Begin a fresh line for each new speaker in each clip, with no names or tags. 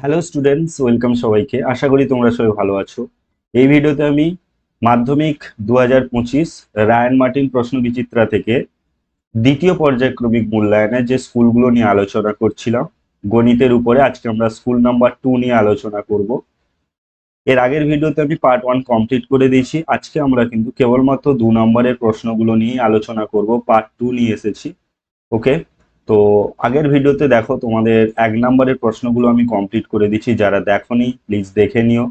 Hello students welcome সবাইকে। আশা করি তোমরা সবাই ভালো আছো। এই ভিডিওতে আমি মাধ্যমিক দু হাজার পঁচিশ রায়ান মার্টিন প্রশ্ন বিচিত্রা থেকে দ্বিতীয় পর্যায়ক্রমিক মূল্যায়নের যে স্কুলগুলো নিয়ে আলোচনা করছিলাম, গণিতের উপরে আজকে আমরা স্কুল নাম্বার টু নিয়ে আলোচনা করব। এর আগের ভিডিওতে আমি পার্ট ওয়ান কমপ্লিট করে দিয়েছি। আজকে আমরা কিন্তু কেবলমাত্র দু নম্বরের প্রশ্নগুলো নিয়ে আলোচনা করব। পার্ট টু নিয়ে এসেছি। ওকে তো আগের ভিডিওতে দেখো তোমাদের এক নম্বরের প্রশ্নগুলো আমি কমপ্লিট করে দিচ্ছি, যারা দেখোনি প্লিজ দেখে নিও।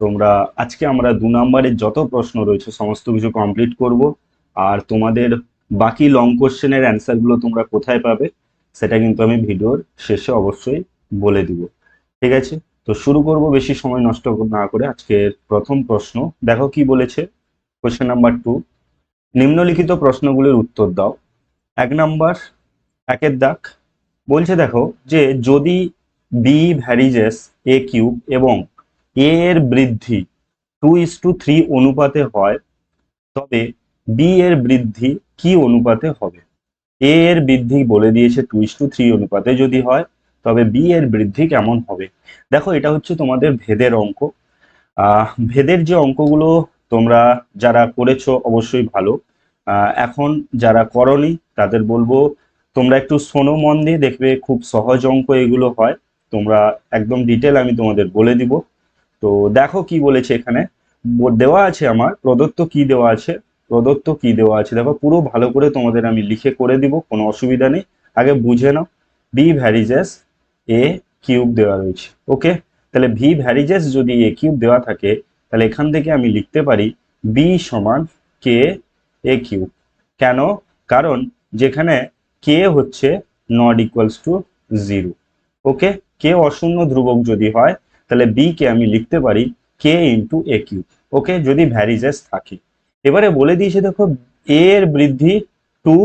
তোমরা, আজকে আমরা দু নম্বরের যত প্রশ্ন রয়েছে, সমস্ত কিছু কমপ্লিট করব। আর তোমাদের বাকি লং কোশ্চেনের অ্যান্সারগুলো তোমরা কোথায় পাবে, সেটা কিন্তু আমি ভিডিওর শেষে অবশ্যই বলে দিব। ঠিক আছে? তো শুরু করব, বেশি সময় নষ্ট না করে আজকের প্রথম প্রশ্ন। দেখো কি বলেছে? কোশ্চেন নাম্বার টু নিম্নলিখিত প্রশ্নগুলির উত্তর দাও। এক নাম্বার, একের দাগ। বলছে দেখো যে যদি বি ভ্যারিজেস এ কিউব এবং এ এর বৃদ্ধি টু ইস টু থ্রি অনুপাতে হয়, তবে বি এর বৃদ্ধি কি অনুপাতে হবে? এ এর বৃদ্ধি বলে দিয়েছে টু ইস টু থ্রি অনুপাতে যদি হয়, তবে বি এর বৃদ্ধি কেমন হবে? দেখো এটা হচ্ছে তোমাদের ভেদের অঙ্ক। ভেদের যে অঙ্কগুলো তোমরা যারা করেছ অবশ্যই ভালো। এখন যারা করনি, তাদের বলব, তোমরা একটু শোনো মন দিয়ে, দেখবে খুব সহজ অঙ্ক এগুলো হয়। তোমরা একদম ডিটেল আমি তোমাদের বলে দিব। তো দেখো কি বলেছে এখানে। দেওয়া আছে আমার, প্রদত্ত কি দেওয়া আছে? প্রদত্ত কি দেওয়া আছে? দেখো, পুরো ভালো করে তোমাদের আমি লিখে করে দিব, কোনো অসুবিধা নেই। আগে বুঝে নাও। বি ভ্যারিজেস এ কিউব দেওয়া রয়েছে। ওকে তাহলে ভি ভ্যারিজেস যদি এ কিউব দেওয়া থাকে, তাহলে এখান থেকে আমি লিখতে পারি বি সমান কে এ কিউব কেন? কারণ যেখানে কে হচ্ছে not equals to zero okay K অশূন্য ধ্রুবক যদি হয়, তাহলে বি কে আমি লিখতে পারি কে ইন্টু এ কিউব ওকে যদি ভ্যারিজেস থাকে। এবারে বলে দিয়েছে, দেখো এ এর বৃদ্ধি two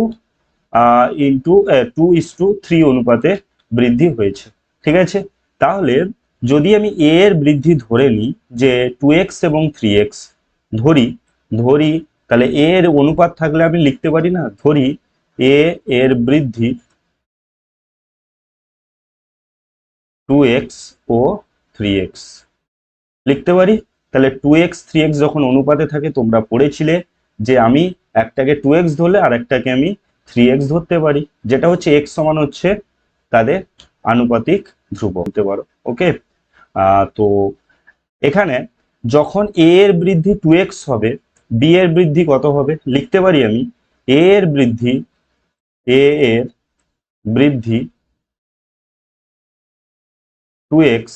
into two is two three অনুপাতে বৃদ্ধি হয়েছে। ঠিক আছে? তাহলে যদি আমি এ এর বৃদ্ধি ধরে নিই, যে টু এক্স এবং থ্রি এক্স ধরি ধরি তাহলে এ এর অনুপাত থাকলে আমি লিখতে পারি না? ধরি এ এর বৃদ্ধি টু এক্স ও থ্রি এক্স। লিখতে পারি? তাহলে টু এক্স, থ্রি এক্স যখন অনুপাতে থাকে, তোমরা পড়েছিলে যে আমি একটাকে টু এক্স ধরলে আর একটাকে আমি থ্রি এক্স ধরতে পারি। যেটা হচ্ছে এক্স সমান হচ্ছে তাদের আনুপাতিক ধ্রুব হতে পারো? ওকে? তো এখানে যখন এ এর বৃদ্ধি টু এক্স হবে বি এর বৃদ্ধি কত হবে? লিখতে পারি আমি এ এর বৃদ্ধি এ এর বৃদ্ধি টু এক্স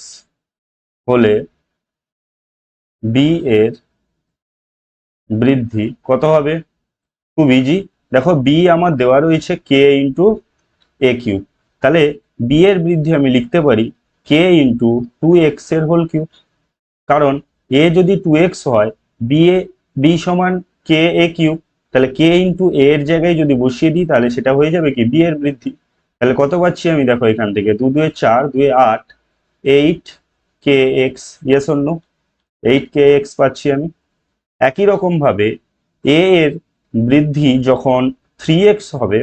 হলে বি এর বৃদ্ধি কত হবে? খুব ইজি দেখো বি আমার দেওয়া রয়েছে কে ইন্টু এ কিউব তাহলে বি এর বৃদ্ধি আমি লিখতে পারি কে ইন্টু টু এক্সের হোল কিউব কারণ এ যদি টু এক্স হয় বি এ বি সমান কে এ কিউব তাহলে কে ইন্টু এ এর জায়গায় যদি বসিয়ে দিই, তাহলে সেটা হয়ে যাবে কি? বি এর বৃদ্ধি। তাহলে কত পাচ্ছি আমি? দেখো এখান থেকে দু দুয়ে চার, দুয়ে আট এইট কে এক্স ইয়েস অন্য এইট কে এক্স পাচ্ছি আমি। একই রকম ভাবে এ এর বৃদ্ধি যখন থ্রি এক্স হবে,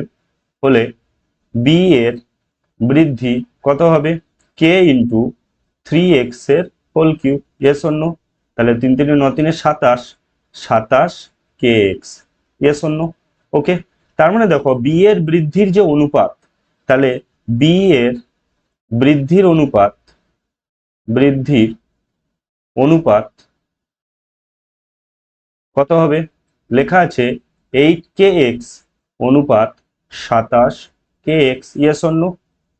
হলে বি এর বৃদ্ধি কত হবে? কে ইন্টু থ্রি এক্সের হোল কিউব ইয়েস অন্য তাহলে তিন তিনে ন তিনে সাতাশ সাতাশ কে এক্স ইয়েস অন্য ওকে তার মানে দেখো বি এর বৃদ্ধির যে অনুপাত, তাহলে বি এর বৃদ্ধির অনুপাত বৃদ্ধির অনুপাত কত হবে? লেখা আছে এইট কে এক্স অনুপাত সাতাশ কে এক্স ইয়েস অন্য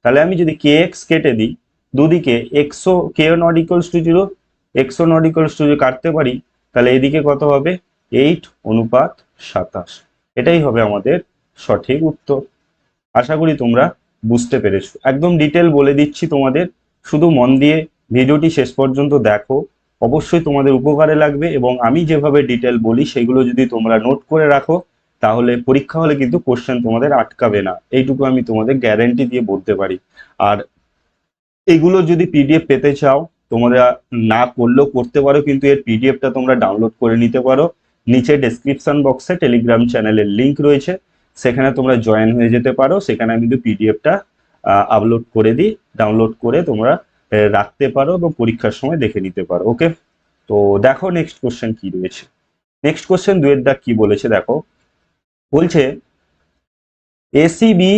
তাহলে আমি যদি কে এক্স কেটে দিই, দুদিকে এক্সও কে নট ইকুয়ালস টু জিরো এক্সও নট ইকুয়ালস টু জিরো কাটতে পারি তাহলে এদিকে কত হবে? এইট অনুপাত সাতাশ। এটাই হবে আমাদের সঠিক উত্তর। আশা করি তোমরা বুঝতে পেরেছ। একদম ডিটেল বলে দিচ্ছি তোমাদের। শুধু মন দিয়ে ভিডিওটি শেষ পর্যন্ত দেখো। অবশ্যই তোমাদের উপকারে লাগবে এবং আমি যেভাবে ডিটেল বলি, সেগুলো যদি তোমরা নোট করে রাখো, তাহলে পরীক্ষা হলে কিন্তু কোশ্চেন তোমাদের আটকাবে না। এইটুকু আমি তোমাদের গ্যারেন্টি দিয়ে বলতে পারি। আর এগুলো যদি পিডিএফ পেতে চাও তোমরা না করলেও করতে পারো, কিন্তু এর পিডিএফটা তোমরা ডাউনলোড করে নিতে পারো। নিচে ডেসক্রিপশন বক্সে টেলিগ্রাম চ্যানেলের লিংক রয়েছে। সেখানে তোমরা জয়েন হয়ে যেতে পারো। সেখানে আমি কিন্তু পিডিএফটা আপলোড করে দিই ডাউনলোড করে তোমরা রাখতে পারো এবং পরীক্ষার সময় দেখে নিতে পারো ওকে তো দেখো নেক্সট কোশ্চেন কি রয়েছে। নেক্সট কোশ্চেন দুয়ের দাগ কি বলেছে, দেখো। বলছে এসিবি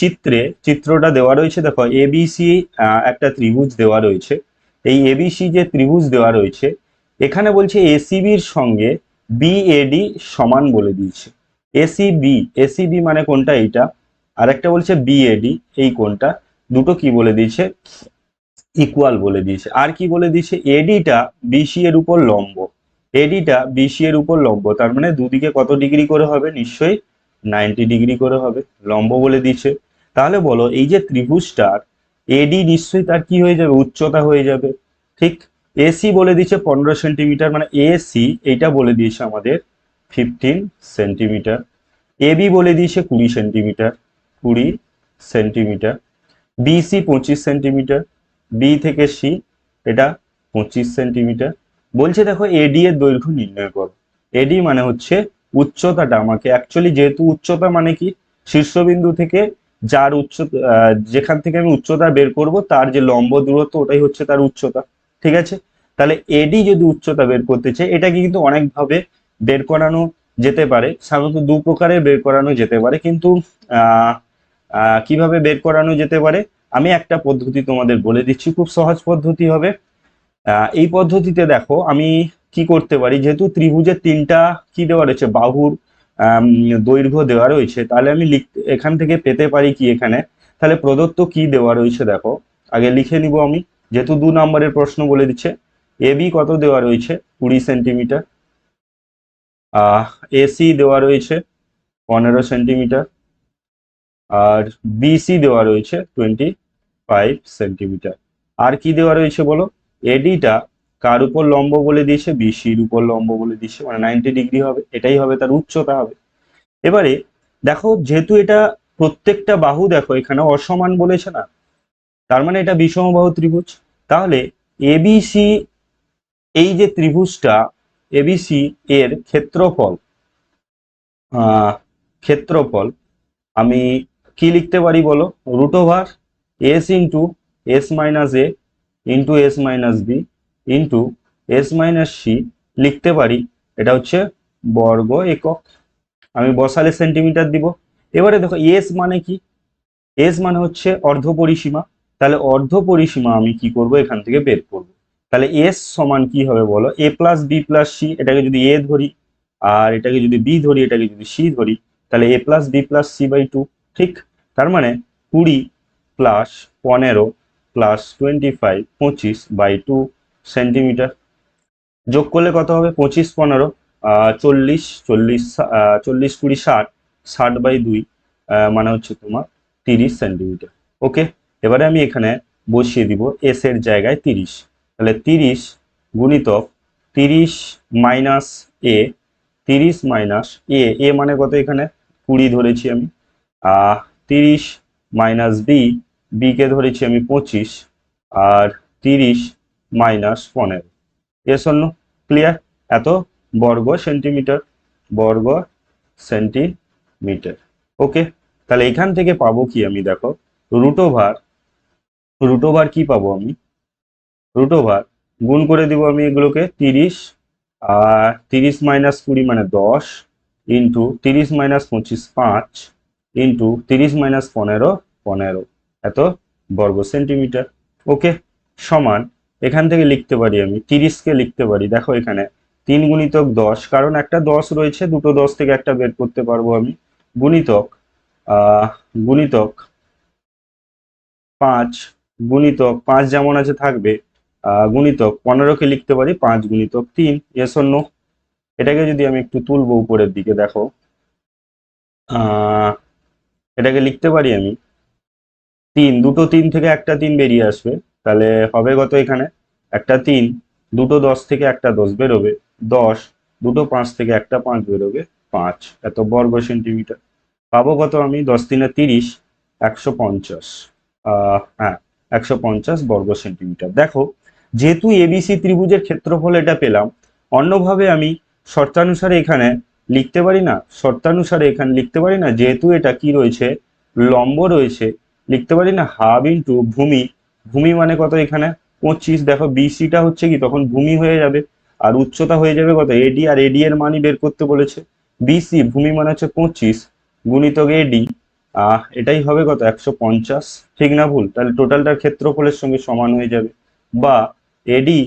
চিত্রে, চিত্রটা দেওয়া রয়েছে, দেখো এবিসি একটা ত্রিভুজ দেওয়া রয়েছে। এই এবিসি যে ত্রিভুজ দেওয়া রয়েছে, এখানে বলছে এসিবির সঙ্গে বিএডি সমান বলে দিয়েছে। এসিবি এসিবি মানে কোনটা এইটা? আর একটা বলছে বিএডি এই কোনটা? দুটো কি বলে দিয়েছে? ইকুয়াল বলে দিয়েছে। আর কি বলে দিয়েছে? এডিটা বিসি এর উপর লম্ব। এডিটা বিসি এর উপর লম্ব। তার মানে দুদিকে কত ডিগ্রি করে হবে? নিশ্চয়ই নাইনটি ডিগ্রি করে হবে, লম্ব বলে দিচ্ছে তাহলে বলো, এই যে ত্রিভুজটার এডি নিশ্চয়ই তার কি হয়ে যাবে? উচ্চতা হয়ে যাবে। ঠিক এসি বলে দিচ্ছে পনেরো সেন্টিমিটার মানে এসি এইটা বলে দিয়েছে আমাদের ফিফটিন সেন্টিমিটার। এবি বলে দিয়েছে কুড়ি সেন্টিমিটার কুড়ি সেন্টিমিটার। বিসি পঁচিশ সেন্টিমিটার বি থেকে সি এটা পঁচিশ সেন্টিমিটার। বলছে দেখো এডি এর দৈর্ঘ্য নির্ণয় করো। এডি মানে হচ্ছে উচ্চতাটা আমাকে অ্যাকচুয়ালি যেহেতু উচ্চতা মানে কি? শীর্ষবিন্দু থেকে যার উচ্চ আহ, যেখান থেকে আমি উচ্চতা বের করব তার যে লম্ব দূরত্ব ওটাই হচ্ছে তার উচ্চতা। ঠিক আছে? তাহলে এডি যদি উচ্চতা বের করতে চাই এটাকে কিন্তু অনেকভাবে বের করানো যেতে পারে। সাধারণত দু প্রকারের বের করানো যেতে পারে কিন্তু কীভাবে বের করানো যেতে পারে? আমি একটা পদ্ধতি তোমাদের বলে দিচ্ছি। খুব সহজ পদ্ধতি হবে। এই পদ্ধতিতে দেখো আমি কি করতে পারি? যেহেতু ত্রিভুজের তিনটা কি দেওয়া রয়েছে? বাহুর দৈর্ঘ্য দেওয়া রয়েছে। তাহলে আমি এখান থেকে পেতে পারি কি এখানে? তাহলে প্রদত্ত কি দেওয়া রয়েছে দেখো? আগে লিখে নিব আমি। যেহেতু দু নম্বরের প্রশ্ন বলে দিচ্ছে। এবি কত দেওয়া রয়েছে? কুড়ি সেন্টিমিটার। এসি দেওয়া রয়েছে পনেরো সেন্টিমিটার। আর বিসি দেওয়া রয়েছে টোয়েন্টি ফাইভ সেন্টিমিটার। আর কি দেওয়া রয়েছে বলো? এডিটা কার উপর লম্ব বলে দিয়েছে? বিসির উপর লম্ব বলে দিয়েছে মানে নাইনটি ডিগ্রি হবে, এটাই হবে তার উচ্চতা হবে। এবারে দেখো, যেহেতু এটা প্রত্যেকটা বাহু দেখো, এখানে অসমান বলেছে না, তার মানে এটা বিষমবাহু ত্রিভুজ। তাহলে এবিসি এই যে ত্রিভুজটা এবিসি এর ক্ষেত্রফল ক্ষেত্রফল, আমি কি লিখতে পারি বলো? Root over S into S minus A into S minus B into S minus C লিখতে পারি, এটা হচ্ছে বর্গ একক। আমি বসালে সেন্টিমিটার দিব। এবারে দেখো এস মানে কি? এস মানে হচ্ছে অর্ধ পরিসীমা। তাহলে অর্ধ পরিসীমা আমি কি করব? এখান থেকে বের করব। তাহলে এস সমান কি হবে বলো? A plus B plus C এটাকে যদি এ ধরি, আর এটাকে যদি বি ধরি, এটাকে যদি সি ধরি, তাহলে A plus B plus C by two ঠিক? তার মানে কুড়ি প্লাস পনেরো প্লাস টোয়েন্টি ফাইভ পঁচিশ বাই টু সেন্টিমিটার। যোগ করলে কত হবে? পঁচিশ, পনেরো চল্লিশ চল্লিশ চল্লিশ, কুড়ি, ষাট ষাট বাই দুই মানে হচ্ছে তোমার তিরিশ সেন্টিমিটার। ওকে? এবারে আমি এখানে বসিয়ে দিব এস এর জায়গায় তিরিশ। তাহলে তিরিশ গুণিতক তিরিশ মাইনাস এ তিরিশ মাইনাস এ এ মানে কত এখানে? কুড়ি ধরেছি আমি। তিরিশ মাইনাস বি বিকে ধরেছি আমি পঁচিশ। আর তিরিশ মাইনাস পনেরো। এ শূন্য ক্লিয়ার এত বর্গ সেন্টিমিটার বর্গ সেন্টিমিটার। ওকে, তাহলে এখান থেকে পাবো কি আমি, দেখো? রুট ওভার রুট কি পাবো আমি? রুট ওভার গুণ করে দিব আমি এগুলোকে তিরিশ, আর তিরিশ মাইনাস কুড়ি মানে দশ ইন্টু তিরিশ মাইনাস পঁচিশ পাঁচ ইন্টু তিরিশ মাইনাস পনেরো পনেরো। এত বর্গ সেন্টিমিটার। ওকে, সমান এখান থেকে লিখতে পারি আমি, তিরিশকে লিখতে পারি। দেখো এখানে তিন গুণিতক দশ, কারণ একটা দশ রয়েছে, দুটো দশ থেকে একটা বের করতে পারব আমি। গুণিতক গুণিতক পাঁচ গুণিতক পাঁচ যেমন আছে থাকবে গুণিতক পনেরোকে লিখতে পারি, পাঁচ গুণিতক তিন এস অন্য এটাকে যদি আমি একটু তুলবো উপরের দিকে, দেখো এটাকে লিখতে পারি আমি, তিন, দুটো তিন থেকে একটা তিন বেরিয়ে আসবে। তাহলে হবে কত এখানে? একটা তিন, দুটো দশ থেকে একটা দশ বেরোবে, দশ, দুটো পাঁচ থেকে একটা পাঁচ বেরোবে, পাঁচ। এত বর্গ সেন্টিমিটার। পাবো কত আমি? দশ তিনে তিরিশ, একশো পঞ্চাশ। হ্যাঁ একশো পঞ্চাশ বর্গ সেন্টিমিটার। দেখো, যেহেতু এবিসি ত্রিভুজের ক্ষেত্রফল এটা পেলাম, অন্যভাবে আমি শর্তানুসারে এখানে লিখতে পারি না, শর্তানুসারে এখানে লিখতে পারি না, যেহেতু এটা কি রয়েছে? লম্ব রয়েছে। লিখতে পারি না, হাফ ইন্টু ভূমি ভূমি মানে কত এখানে? পঁচিশ। দেখো বিসিটা হচ্ছে কি? তখন ভূমি হয়ে যাবে। আর উচ্চতা হয়ে যাবে কত? এডি আর এডি এর মানই বের করতে বলেছে। বিসি ভূমি মানে হচ্ছে পঁচিশ গুণিতক এডি এটাই হবে কত? একশো পঞ্চাশ। ঠিক না ভুল? তাহলে টোটালটার ক্ষেত্রফলের সঙ্গে সমান হয়ে যাবে। বা এডি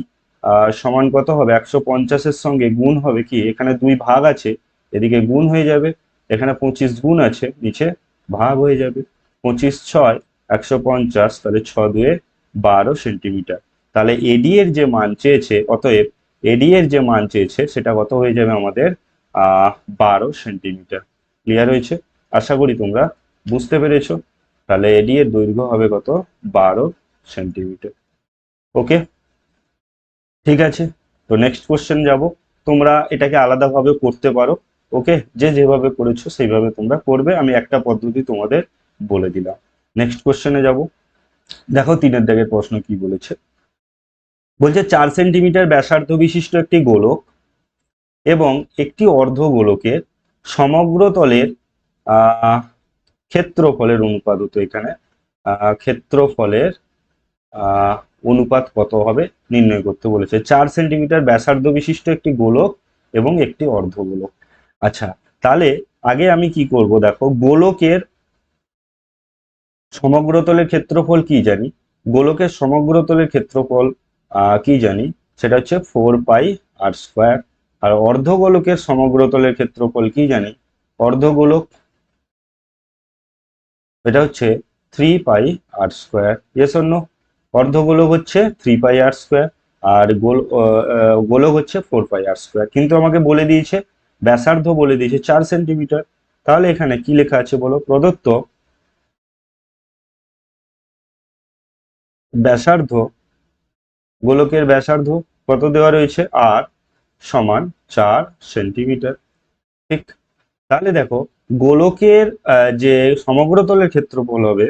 সমান কত হবে? একশো পঞ্চাশের সঙ্গে গুণ হবে কি? এখানে দুই ভাগ আছে, এদিকে গুণ হয়ে যাবে। এখানে পঁচিশ গুণ আছে, নিচে ভাগ হয়ে যাবে। পঁচিশ ছয় একশো পঞ্চাশ, তাহলে ছ দুয়ে বারো সেন্টিমিটার। তাহলে এডি এর যে মান চেয়েছে, অতএব এডি এর যে মান চেয়েছে, সেটা কত হয়ে যাবে আমাদের বারো সেন্টিমিটার। ক্লিয়ার হয়েছে? আশা করি তোমরা বুঝতে পেরেছ। তাহলে এডি এর দৈর্ঘ্য হবে কত? বারো সেন্টিমিটার। ওকে ঠিক আছে। তো নেক্সট কোশ্চেন যাব। তোমরা এটাকে আলাদাভাবে করতে পারো। ওকে যে যেভাবে করেছ, সেইভাবে তোমরা করবে। আমি একটা পদ্ধতি তোমাদের বলে দিলাম। নেক্সট কোশ্চেনে যাব। দেখো তিনের দাগের প্রশ্ন কি বলেছে। বলছে, চার সেন্টিমিটার ব্যাসার্ধ বিশিষ্ট একটি গোলক এবং একটি অর্ধ গোলকের সমগ্র তলের ক্ষেত্রফলের অনুপাত হতো এখানে। ক্ষেত্রফলের অনুপাত কত হবে নির্ণয় করতে বলেছে। চার সেন্টিমিটার ব্যাসার্ধ বিশিষ্ট একটি গোলক এবং একটি অর্ধ গোলক আচ্ছা তাহলে আগে আমি কি করব? দেখো, গোলকের সমগ্রতলের ক্ষেত্রফল কি জানি? গোলকের সমগ্রতলের ক্ষেত্রফল কি জানি? সেটা হচ্ছে ফোর পাই আর স্কোয়ার আর অর্ধগোলকের সমগ্রতলের ক্ষেত্রফল কি জানি? অর্ধগোলক এটা হচ্ছে three pi R square yes অন্য অর্ধগোলক হচ্ছে থ্রি পাই আর স্কোয়ার আর গোল গোলক হচ্ছে ফোর পাই আর স্কোয়ার কিন্তু আমাকে বলে দিয়েছে, ব্যাসার্ধ বলে দিয়েছে চার সেন্টিমিটার তাহলে এখানে কি লেখা আছে বলো? প্রদত্ত ব্যাসার্ধ গোলকের ব্যাসার্ধ কত দেওয়া রয়েছে? আর সমান চার সেন্টিমিটার। ঠিক? তাহলে দেখো, গোলকের যে সমগ্রতলের ক্ষেত্রফল হবে,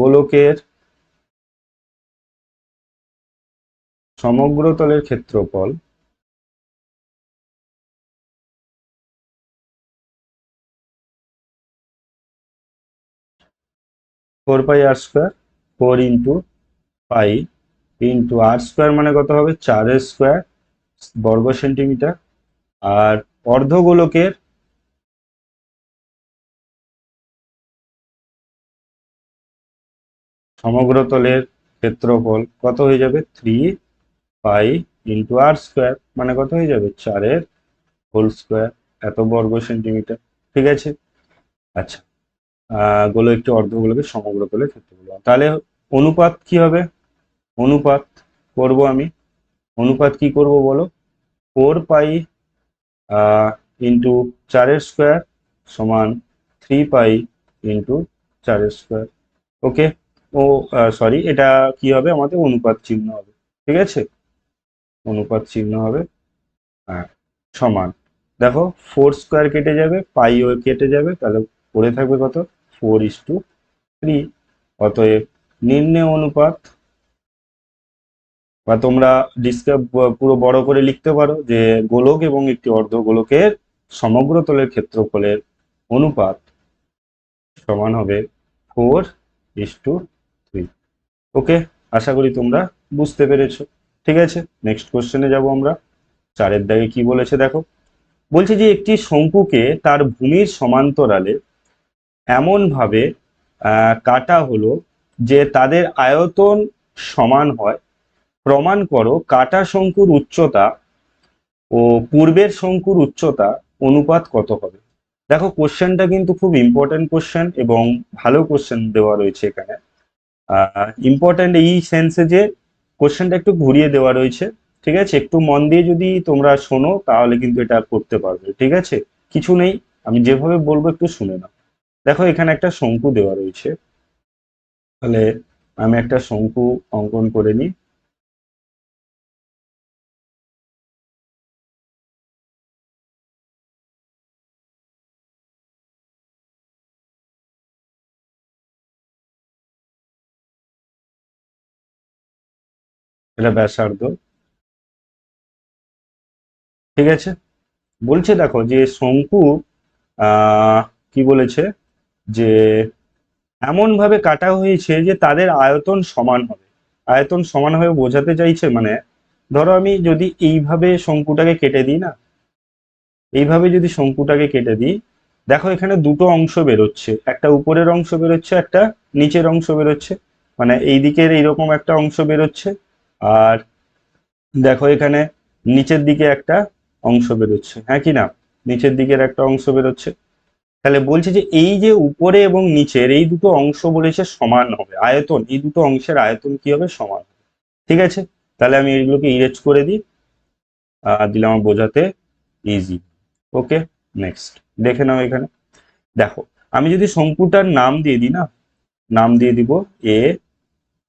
গোলকের সমগ্রতলের ক্ষেত্রফল four pi R square four into pi into R square মানে কত হবে? চারের স্কোয়ার বর্গ সেন্টিমিটার আর অর্ধগোলকের সমগ্রতলের ক্ষেত্রফল কত হয়ে যাবে? Three pi into R square মানে কত হয়ে যাবে? চারের হোল স্কোয়ার এত বর্গ সেন্টিমিটার ঠিক আছে? আচ্ছা। আহ গোলক একটি অর্ধগোলকে সমগ্রতলের ক্ষেত্রফল। তাহলে অনুপাত কি হবে? অনুপাত করব আমি। অনুপাত কি করব বলো? ফোর পাই ইন্টু চারের স্কোয়ার সমান থ্রি পাই ইন্টু চারের স্কোয়ার ওকে ও সরি এটা কি হবে? আমাদের অনুপাত চিহ্ন হবে। ঠিক আছে? অনুপাত চিহ্ন হবে। সমান। দেখো ফোর স্কোয়ার কেটে যাবে, পাই ও কেটে যাবে, তাহলে পড়ে থাকবে কত? ফোর ইস টু থ্রি অতএব নিম্নে অনুপাত বা তোমরা ডিসক্রাইব পুরো বড় করে লিখতে পারো যে গোলক এবং একটি অর্ধ গোলকের সমগ্র তলের ক্ষেত্রফলের অনুপাত সমান হবে four is two three okay আশা করি তোমরা বুঝতে পেরেছ। ঠিক আছে? নেক্সট কোশ্চেনে যাব আমরা। চারের দাগে কি বলেছে দেখো? বলছে যে একটি শঙ্কুকে তার ভূমির সমান্তরালে এমনভাবে কাটা হলো যে তাদের আয়তন সমান হয় প্রমাণ করো কাটা শঙ্কুর উচ্চতা ও পূর্বের শঙ্কুর উচ্চতা অনুপাত কত হবে। দেখো কোশ্চেনটা কিন্তু খুব ইম্পর্টেন্ট কোশ্চেন এবং ভালো কোশ্চেন দেওয়া রয়েছে এখানে। ইম্পর্টেন্ট এই সেন্সে যে কোশ্চেনটা একটু ঘুরিয়ে দেওয়া রয়েছে, ঠিক আছে? একটু মন দিয়ে যদি তোমরা শোনো তাহলে কিন্তু এটা করতে পারবে, ঠিক আছে? কিছু নেই, আমি যেভাবে বলব একটু শুনে নাও। দেখো এখানে একটা শঙ্কু দেওয়া রয়েছে। তাহলে আমি একটা শঙ্কু অঙ্কন করে নিই। এটা ব্যাসার্ধ। ঠিক আছে? বলছে দেখো যে শঙ্কু কি বলেছে? যে এমন ভাবে কাটা হয়েছে যে তাদের আয়তন সমান হবে। আয়তন সমান হবে বোঝাতে চাইছে মানে ধরো আমি যদি এইভাবে শঙ্কুটাকে কেটে দিই না, এইভাবে যদি শঙ্কুটাকে কেটে দিই, দেখো এখানে দুটো অংশ বেরোচ্ছে। একটা উপরের অংশ বেরোচ্ছে, একটা নিচের অংশ বেরোচ্ছে। মানে এই দিকের এইরকম একটা অংশ বেরোচ্ছে। আর দেখো এখানে নিচের দিকে একটা অংশ বেরোচ্ছে হ্যাঁ কি না? নিচের দিকের একটা অংশ বেরোচ্ছে। তাহলে বলছে যে এই যে উপরে এবং নিচের এই দুটো অংশ বলেছে সমান হবে, আয়তন, এই দুটো অংশের আয়তন কি হবে? সমান ঠিক আছে? তাহলে আমি এইগুলোকে ইরেজ করে দিই। আর দিলাম আমার বোঝাতে ইজি ওকে নেক্সট দেখে নাও এখানে। দেখো, আমি যদি শঙ্কুটার নাম দিয়ে দিই না, নাম দিয়ে দিব এ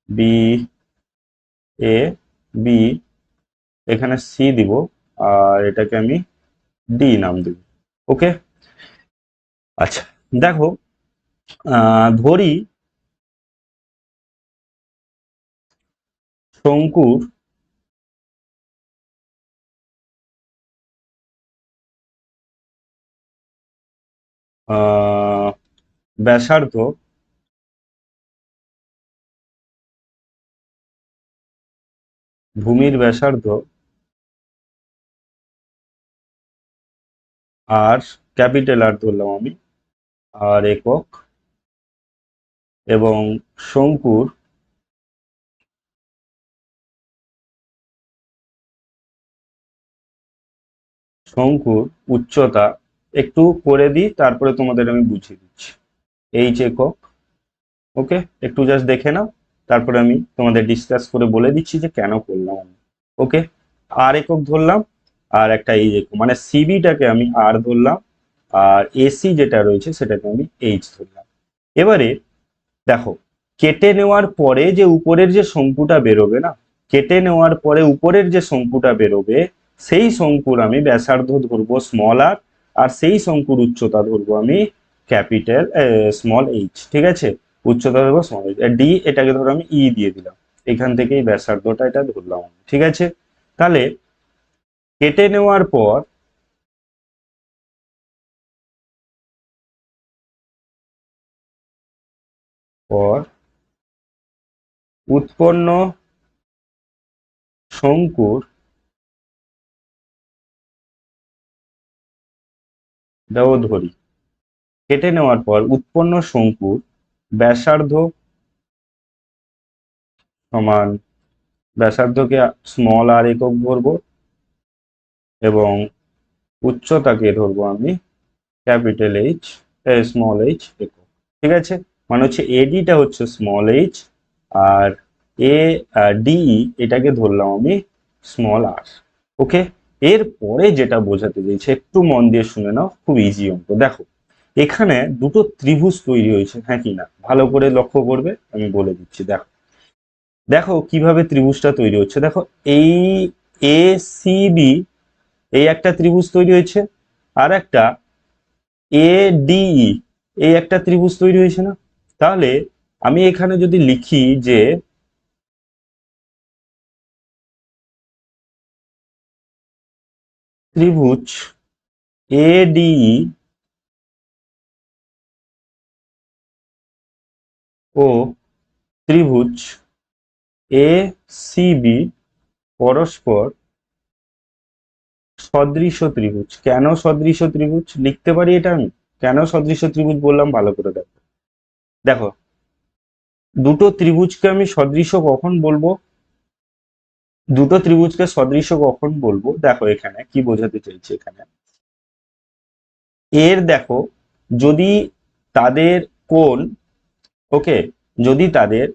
বি এ বি এখানে সি দিব, আর এটাকে আমি ডি নাম দেব ওকে আচ্ছা দেখো ধরি শঙ্কুর ব্যাসার্ধ ভূমির ব্যাসার্ধ আর ক্যাপিটাল আর ধরলাম আমি আর একক, এবং শঙ্কুর শঙ্কুর উচ্চতা একটু করে দিই, তারপরে তোমাদের আমি বুঝিয়ে দিচ্ছি। এইচ একক ওকে একটু জাস্ট দেখে নাও। তারপরে আমি তোমাদের ডিসকাস করে বলে দিচ্ছি যে কেন করলাম আমি। ওকে আর একক ধরলাম, আর একটা এইচ একক। মানে সিবিটাকে আমি আর ধরলাম, আর এসি যেটা রয়েছে সেটাকে আমি এইচ ধরলাম। এবারে দেখো, কেটে নেওয়ার পরে যে উপরের যে শঙ্কুটা বেরোবে না, কেটে নেওয়ার পরে উপরের যে শঙ্কুটা বেরোবে, সেই শঙ্কুর আমি ব্যাসার্ধ ধরবো স্মল আর আর সেই শঙ্কুর উচ্চতা ধরবো আমি ক্যাপিটাল স্মল এইচ ঠিক আছে? উচ্চতা স্মল এইচ ডি এটাকে ধরো আমি ই দিয়ে দিলাম। এখান থেকেই ব্যাসার্ধটা এটা ধরলাম ঠিক আছে? তাহলে কেটে নেওয়ার পর পর উৎপন্ন শঙ্কুর এটাও ধরি। কেটে নেওয়ার পর উৎপন্ন শঙ্কুর ব্যাসার্ধ সমান, ব্যাসার্ধকে স্মল আর একক ধরবো এবং উচ্চতাকে ধরবো আমি ক্যাপিটাল এইচ স্মল এইচ একক, ঠিক আছে? মানে হচ্ছে এডিটা হচ্ছে স্মল এইচ আর এ ডিই এটাকে ধরলাম আমি স্মল আর ওকে এরপরে যেটা বোঝাতে চাইছে, একটু মন দিয়ে শুনে নাও, খুব ইজি অঙ্ক, দেখো। এখানে দুটো ত্রিভুজ তৈরি হয়েছে হ্যাঁ কি না? ভালো করে লক্ষ্য করবে, আমি বলে দিচ্ছি, দেখো। দেখো কীভাবে ত্রিভুজটা তৈরি হচ্ছে। দেখো, এই এ সি বি এই একটা ত্রিভুজ তৈরি হয়েছে, আর একটা এ ডিই এই একটা ত্রিভুজ তৈরি হয়েছে না? তাহলে আমি এখানে যদি লিখি যে ত্রিভুজ এডিই ও ত্রিভুজ এ সিবি পরস্পর সদৃশ ত্রিভুজ। কেন সদৃশ ত্রিভুজ? লিখতে পারি এটা আমি? কেন সদৃশ ত্রিভুজ বললাম? ভালো করে দেখো। দেখো, দুটো ত্রিভুজকে আমি সদৃশ কখন বলব? দুটো ত্রিভুজকে সদৃশ কখন বলব? দেখো এখানে, কি বোঝাতে চাইছি এখানে। এর দেখো, যদি তাদের কোণ ওকে, যদি তাদের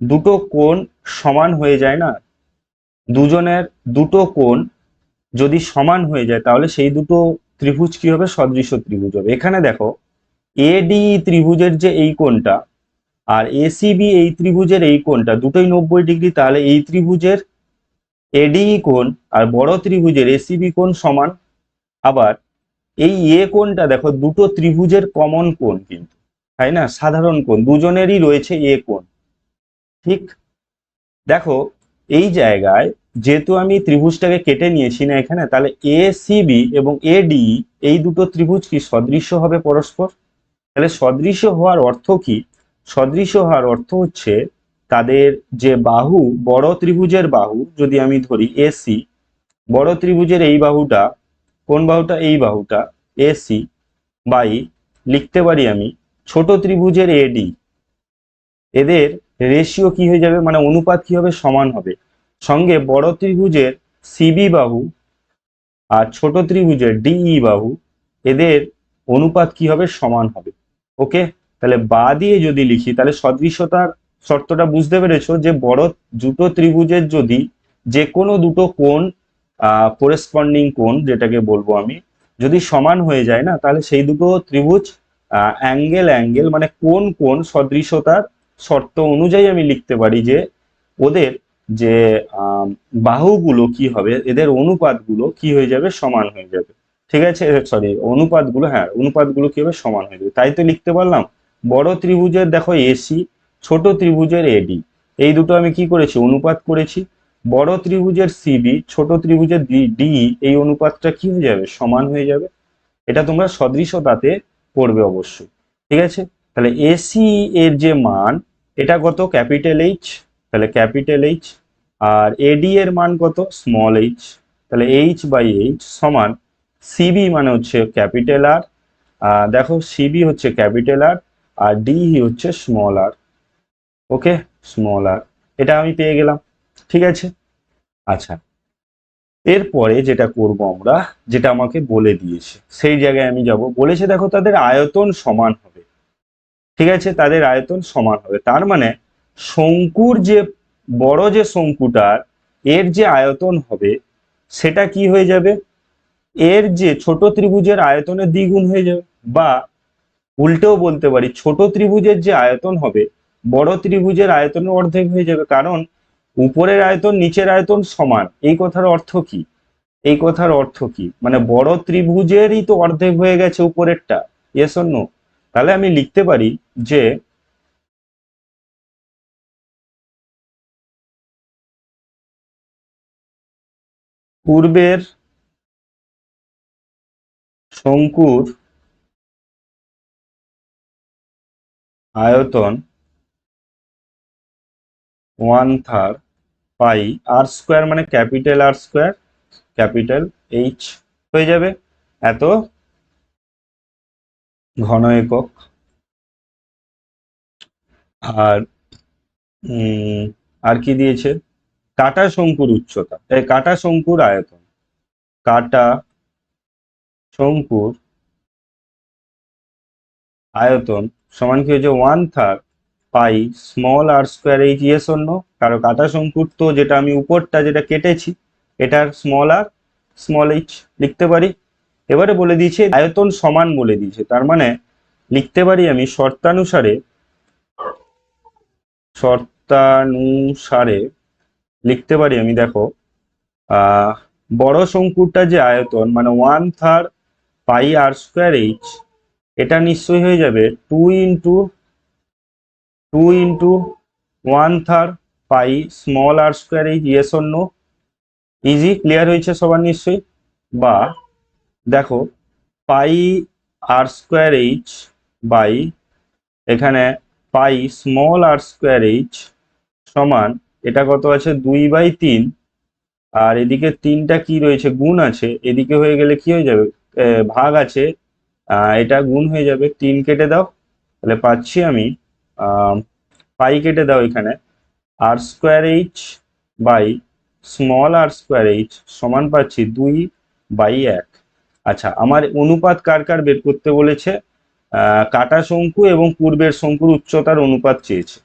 দুটো কোণ সমান হয়ে যায় না, দুজনের দুটো কোণ যদি সমান হয়ে যায়, তাহলে সেই দুটো ত্রিভুজ কি হবে? সদৃশ ত্রিভুজ হবে। এখানে দেখো এডি ত্রিভুজের যে এই কোণটা আর এসিবি এই ত্রিভুজের এই কোণটা, দুটোই নব্বই ডিগ্রি, তাহলে এই ত্রিভুজের এডিই কোণ আর বড় ত্রিভুজের এসিবি কোণ সমান। আবার এই এ কোণটা দেখো, দুটো ত্রিভুজের কমন কোণ কিন্তু। তাই না? সাধারণ কোণ। দুজনেরই রয়েছে এ কোণ। ঠিক? দেখো, এই জায়গায় যেহেতু আমি ত্রিভুজটাকে কেটে নিয়েছি না এখানে, তাহলে এ সিবি এবং এ ডি এই দুটো ত্রিভুজ কি সদৃশ্য হবে পরস্পর? তাহলে সদৃশ্য হওয়ার অর্থ কি? সদৃশ হওয়ার অর্থ হচ্ছে তাদের যে বাহু, বড় ত্রিভুজের বাহু, যদি আমি ধরি এসি বড় ত্রিভুজের এই বাহুটা, কোন বাহুটা? এই বাহুটা এসি বাই, লিখতে পারি আমি ছোট ত্রিভুজের এডি এদের রেশিও কি হয়ে যাবে? মানে অনুপাত কি হবে? সমান হবে। সঙ্গে বড় ত্রিভুজের সিবি বাহু আর ছোট ত্রিভুজের ডিই বাহু, এদের অনুপাত কি হবে? সমান হবে। ওকে তাহলে বা দিয়ে যদি লিখি, তাহলে সদৃশতার শর্তটা বুঝতে পেরেছ যে বড় দুটো ত্রিভুজের যদি যে কোনো দুটো কোণ করেসপন্ডিং কোণ, যেটাকে বলব আমি, যদি সমান হয়ে যায় না, তাহলে সেই দুটো ত্রিভুজ অ্যাঙ্গেল অ্যাঙ্গেল মানে কোন কোন সদৃশতার শর্ত অনুযায়ী আমি লিখতে পারি যে ওদের যে বাহুগুলো কি হবে, এদের অনুপাতগুলো কি হয়ে যাবে, সমান হয়ে যাবে। ঠিক আছে? সরি অনুপাতগুলো হ্যাঁ অনুপাতগুলো কি হবে, সমান হয়ে যাবে। তাই তো লিখতে পারলাম। বড় ত্রিভুজের দেখো এসি ছোট ত্রিভুজের এডি এই দুটো আমি কি করেছি? অনুপাত করেছি। বড় ত্রিভুজের সিবি ছোট ত্রিভুজের ডি এই অনুপাতটা কি হয়ে যাবে? সমান হয়ে যাবে। এটা তোমরা সদৃশতাতে পড়বে অবশ্যই। ঠিক আছে? তাহলে এসি এর যে মান, এটা কত? ক্যাপিটাল এইচ তাহলে ক্যাপিটাল এইচ আর এডি এর মান কত? স্মল এইচ তাহলে এইচ বাই এইচ সমান সিবি মানে হচ্ছে ক্যাপিটাল আর দেখো সিবি হচ্ছে ক্যাপিটাল আর আর ডি হচ্ছে small r okay small r এটা আমি পেয়ে গেলাম। ঠিক আছে? আচ্ছা। এরপরে যেটা করব আমরা, যেটা আমাকে বলে দিয়েছে, সেই জায়গায় আমি যাব। বলেছে দেখো তাদের আয়তন সমান হবে। ঠিক আছে? তাদের আয়তন সমান হবে। তার মানে শঙ্কুর যে, বড় যে শঙ্কুটার এর যে আয়তন হবে, সেটা কি হয়ে যাবে? এর যে ছোট ত্রিভুজের আয়তনের দ্বিগুণ হয়ে যাবে। বা উল্টেও বলতে পারি, ছোট ত্রিভুজের যে আয়তন হবে, বড় ত্রিভুজের আয়তনের অর্ধেক হয়ে যাবে। কারণ উপরের আয়তন, নিচের আয়তন সমান। এই কথার অর্থ কি? এই কথার অর্থ কি? মানে বড় ত্রিভুজেরই তো অর্ধেক হয়ে গেছে উপরেরটা। ইয়েস অন্য তাহলে আমি লিখতে পারি যে পূর্বের শঙ্কুর আয়তন one third pi R square মানে capital R square capital H হয়ে যাবে। এত ঘন একক। আর আর কি দিয়েছে? কাটা শঙ্কুর উচ্চতা। এই কাটা শঙ্কুর আয়তন। কাটা শঙ্কুর আয়তন সমান কি হয়েছে? One third pi small r square h yes অন্য কারও কাটা শঙ্কুর তো যেটা আমি উপরটা যেটা কেটেছি, এটার স্মল আর স্মল এইচ লিখতে পারি। এবারে বলে দিয়েছে, আয়তন সমান বলে দিয়েছে। তার মানে লিখতে পারি আমি শর্তানুসারে শর্তানুসারে লিখতে পারি আমি, দেখো বড় শঙ্কুরটা যে আয়তন মানে one third pi R square H এটা নিশ্চয়ই হয়ে যাবে two into two into one third pi small r square h yes অন্য ইজি ক্লিয়ার হয়েছে সবার নিশ্চয়ই? বা দেখো pi R square H by এখানে pi small r square h সমান এটা কত আছে? দুই বাই তিন। আর এদিকে তিনটা কি রয়েছে? গুণ আছে। এদিকে হয়ে গেলে কি হয়ে যাবে? ভাগ আছে। এটা গুণ হয়ে যাবে। তিন কেটে দাও। তাহলে পাচ্ছি আমি পাই কেটে দাও এখানে। R square H by small r square h সমান পাচ্ছি দুই বাই এক। আচ্ছা আমার অনুপাত কার কার বের করতে বলেছে? কাটা শঙ্কু এবং পূর্বের শঙ্কুর উচ্চতার অনুপাত চেয়েছে।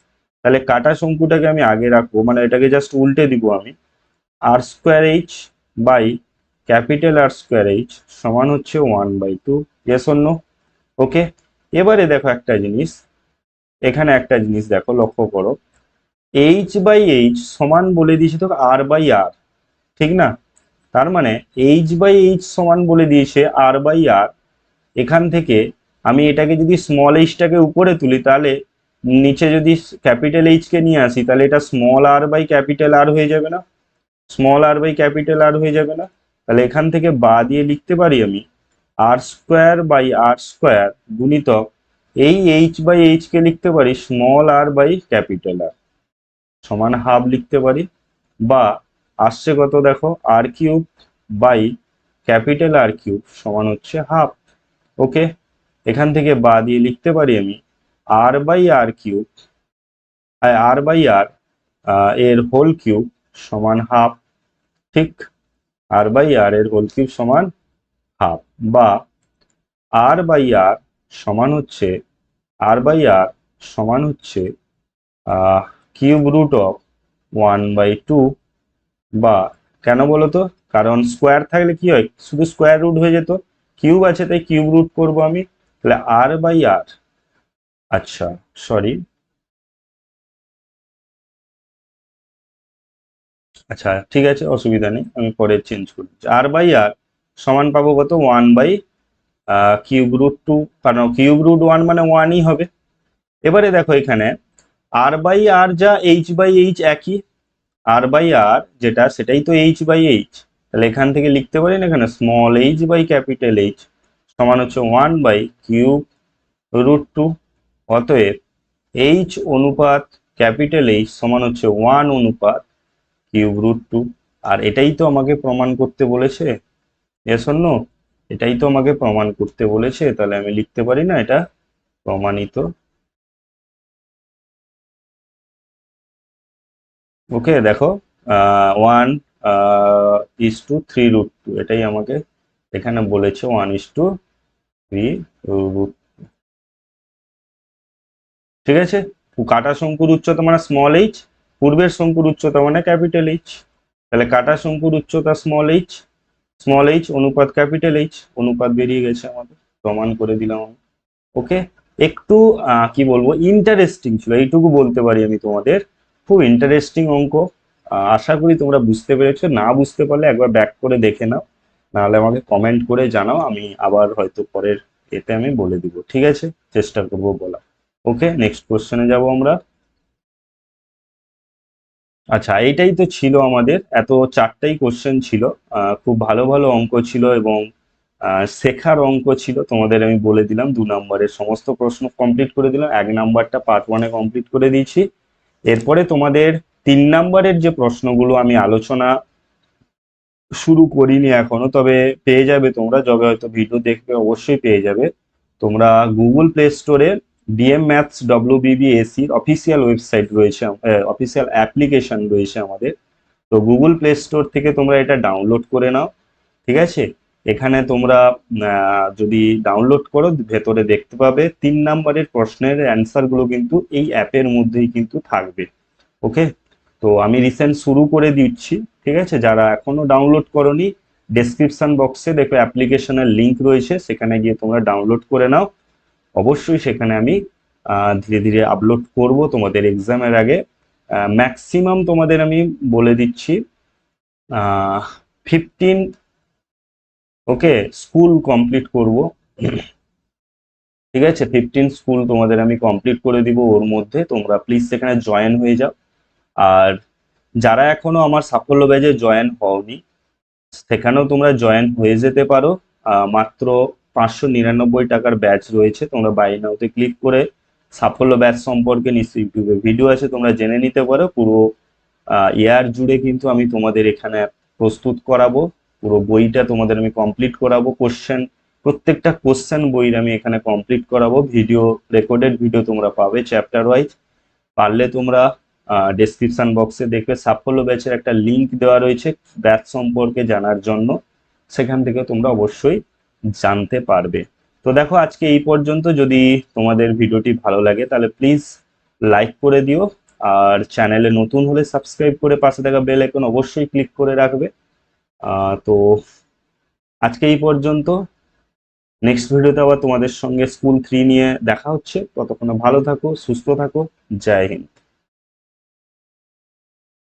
তাহলে কাটা শঙ্কুটাকে আমি আগে রাখব মানে এটাকে জাস্ট উল্টে দিব আমি। R square H by capital R square H সমান হচ্ছে ওয়ান বাই টু ইয়েস অন্য ওকে এবারে দেখো একটা জিনিস। এখানে একটা জিনিস দেখো, লক্ষ্য করো। এইচ বাই এইচ সমান বলে দিয়েছে তো আর বাই আর ঠিক না? তার মানে এইচ বাই এইচ সমান বলে দিয়েছে আর বাই আর এখান থেকে আমি এটাকে যদি স্মল এইচটাকে উপরে তুলি, তাহলে নিচে যদি ক্যাপিটাল এইচকে নিয়ে আসি, তাহলে এটা small r by capital R হয়ে যাবে না? Small r by capital R হয়ে যাবে না? তাহলে এখান থেকে বা দিয়ে লিখতে পারি আমি R square by R square গুণিতক এই এইচ বাই এইচ কে লিখতে পারি small r by capital R সমান হাফ লিখতে পারি। বা আসছে কত দেখো? R cube by capital R cube সমান হচ্ছে হাফ ওকে এখান থেকে বা দিয়ে লিখতে পারি আমি R by R cube R by R এর হোল কিউব সমান হাফ ঠিক? আর বাই আর এর হোল কিউব সমান হাফ বা আর বাই আর সমান হচ্ছে আর বাই আর সমান হচ্ছে cube root of one by two বা কেন বলো তো কারণ স্কোয়ার থাকলে কি হয়? শুধু স্কোয়ার রুট হয়ে যেত। কিউব আছে তাই কিউব রুট করব আমি। তাহলে আর বাই আর আচ্ছা সরি আচ্ছা ঠিক আছে, অসুবিধা নেই, আমি পরে চেঞ্জ করছি। আর বাই আর সমান পাবো কত? One by cube root two কারণ কিউব রুট ওয়ান মানে ওয়ানই হবে। এবারে দেখো এখানে আর বাই আর যা এইচ বাই এইচ একই আর বাই আর যেটা, সেটাই তো এইচ বাই এইচ তাহলে এখান থেকে লিখতে পারি না এখানে small h by capital H সমান হচ্ছে one by cube root two অতএব এইচ অনুপাত ক্যাপিটাল এইচ সমান হচ্ছে ওয়ান অনুপাত কিউব রুট টু আর এটাই তো আমাকে প্রমাণ করতে বলেছে। এস অন্য এটাই তো আমাকে প্রমাণ করতে বলেছে, তাহলে আমি লিখতে পারি না এটা? প্রমাণিত। ওকে, দেখো one is two three root two এটাই আমাকে এখানে বলেছে one is two three root ঠিক আছে? কাটা শঙ্কুর উচ্চতা মানে স্মল এইচ পূর্বের শঙ্কুর উচ্চতা মানে ক্যাপিটাল এইচ তাহলে কাটা শঙ্কুর উচ্চতা স্মল এইচ স্মল এইচ অনুপাত ক্যাপিটাল এইচ অনুপাত বেরিয়ে গেছে আমাদের, প্রমাণ করে দিলাম আমি। ওকে একটু কি বলব ইন্টারেস্টিং ছিল, এইটুকু বলতে পারি আমি তোমাদের। খুব ইন্টারেস্টিং অঙ্ক। আশা করি তোমরা বুঝতে পেরেছ। না বুঝতে পারলে একবার ব্যাক করে দেখে নাও। নাহলে আমাকে কমেন্ট করে জানাও, আমি আবার হয়তো পরের এতে আমি বলে দিব। ঠিক আছে? চেষ্টা করব বলা ওকে নেক্সট কোশ্চেনে যাব আমরা। আচ্ছা এইটাই তো ছিল আমাদের। এত চারটাই কোশ্চেন ছিল। খুব ভালো ভালো অঙ্ক ছিল এবং শেখার অঙ্ক ছিল। তোমাদের আমি বলে দিলাম, দু নম্বরের সমস্ত প্রশ্ন কমপ্লিট করে দিলাম। এক নাম্বারটা পার্ট ওয়ানে কমপ্লিট করে দিয়েছি। এরপরে তোমাদের তিন নাম্বারের যে প্রশ্নগুলো আমি আলোচনা শুরু করিনি এখনও, তবে পেয়ে যাবে তোমরা। যবে হয়তো ভিডিও দেখবে, অবশ্যই পেয়ে যাবে। তোমরা গুগল প্লে স্টোরে ডিএম ম্যাথস ডব্লিউ এসির অফিসিয়াল ওয়েবসাইট রয়েছে অফিসিয়াল অ্যাপ্লিকেশন রয়েছে আমাদের। তো গুগল প্লে স্টোর থেকে তোমরা এটা ডাউনলোড করে নাও, ঠিক আছে? এখানে তোমরা যদি ডাউনলোড করো, ভেতরে দেখতে পাবে তিন নাম্বারের প্রশ্নের অ্যান্সারগুলো কিন্তু এই অ্যাপের মধ্যেই কিন্তু থাকবে ওকে তো আমি রিসেন্ট শুরু করে দিচ্ছি, ঠিক আছে? যারা এখনও ডাউনলোড করনি ডেসক্রিপশন বক্সে দেখো অ্যাপ্লিকেশনের লিঙ্ক রয়েছে, সেখানে গিয়ে তোমরা ডাউনলোড করে নাও। অবশ্যই সেখানে আমি ধীরে ধীরে আপলোড করব তোমাদের এক্সামের আগে। ম্যাক্সিমাম তোমাদের আমি বলে দিচ্ছি ফিফটিন ওকে স্কুল কমপ্লিট করব। ঠিক আছে ফিফটিন স্কুল তোমাদের আমি কমপ্লিট করে দিব, ওর মধ্যে। তোমরা প্লিজ সেখানে জয়েন হয়ে যাও। আর যারা এখনও আমার সাফল্য ব্যাজে জয়েন হওনি, সেখানেও তোমরা জয়েন হয়ে যেতে পারো। মাত্র পাঁচশো নিরানব্বই টাকার ব্যাচ রয়েছে। তোমরা বাই নাওতে ক্লিক করে সাফল্য ব্যাচ সম্পর্কে নিশ্চয়ই ইউটিউবে ভিডিও আছে, তোমরা জেনে নিতে পারো। পুরো ইয়ার জুড়ে কিন্তু আমি তোমাদের এখানে প্রস্তুত করাবো। পুরো বইটা তোমাদের আমি কমপ্লিট করাবো। কোশ্চেন প্রত্যেকটা কোশ্চেন বইয়ের আমি এখানে কমপ্লিট করাবো। ভিডিও রেকর্ডেড ভিডিও তোমরা পাবে চ্যাপ্টার ওয়াইজ পারলে তোমরা ডেসক্রিপশন বক্সে দেখবে সাফল্য ব্যাচের একটা লিঙ্ক দেওয়া রয়েছে ব্যাচ সম্পর্কে জানার জন্য। সেখান থেকে তোমরা অবশ্যই জানতে পারবে। তো দেখো, আজকে এই পর্যন্ত। যদি তোমাদের ভিডিওটি ভালো লাগে, তাহলে প্লিজ লাইক করে দিও। আর চ্যানেলে নতুন হলে সাবস্ক্রাইব করে পাশে থাকা বেল আইকন অবশ্যই ক্লিক করে রাখবে। তো আজকে এই পর্যন্ত। নেক্সট ভিডিওতে আবার তোমাদের সঙ্গে স্কুল থ্রি নিয়ে দেখা হচ্ছে। ততক্ষণে ভালো থাকো, সুস্থ থাকো। জয় হিন্দ।